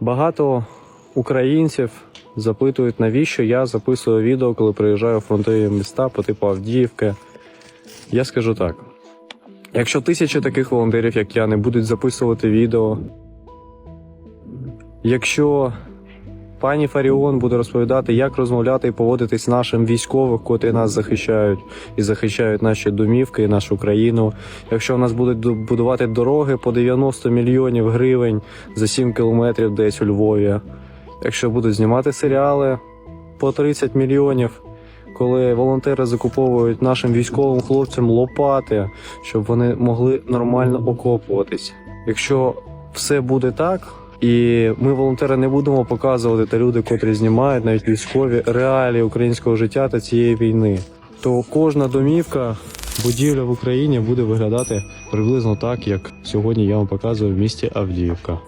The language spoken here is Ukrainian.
Багато українців запитують, навіщо я записую відео, коли приїжджаю в фронтові міста по типу Авдіївки. Я скажу так: якщо тисячі таких волонтерів, як я, не будуть записувати відео, якщо пані Фаріон буде розповідати, як розмовляти і поводитись нашим військових, котрі нас захищають і захищають наші домівки і нашу країну. Якщо в нас будуть ду- будувати дороги по 90 мільйонів гривень за 7 кілометрів десь у Львові, якщо будуть знімати серіали по 30 мільйонів, коли волонтери закуповують нашим військовим хлопцям лопати, щоб вони могли нормально окопуватись. Якщо все буде так, і ми, волонтери, не будемо показувати та люди, котрі знімають навіть військові реалії українського життя та цієї війни, то кожна домівка, будівля в Україні буде виглядати приблизно так, як сьогодні я вам показую в місті Авдіївка.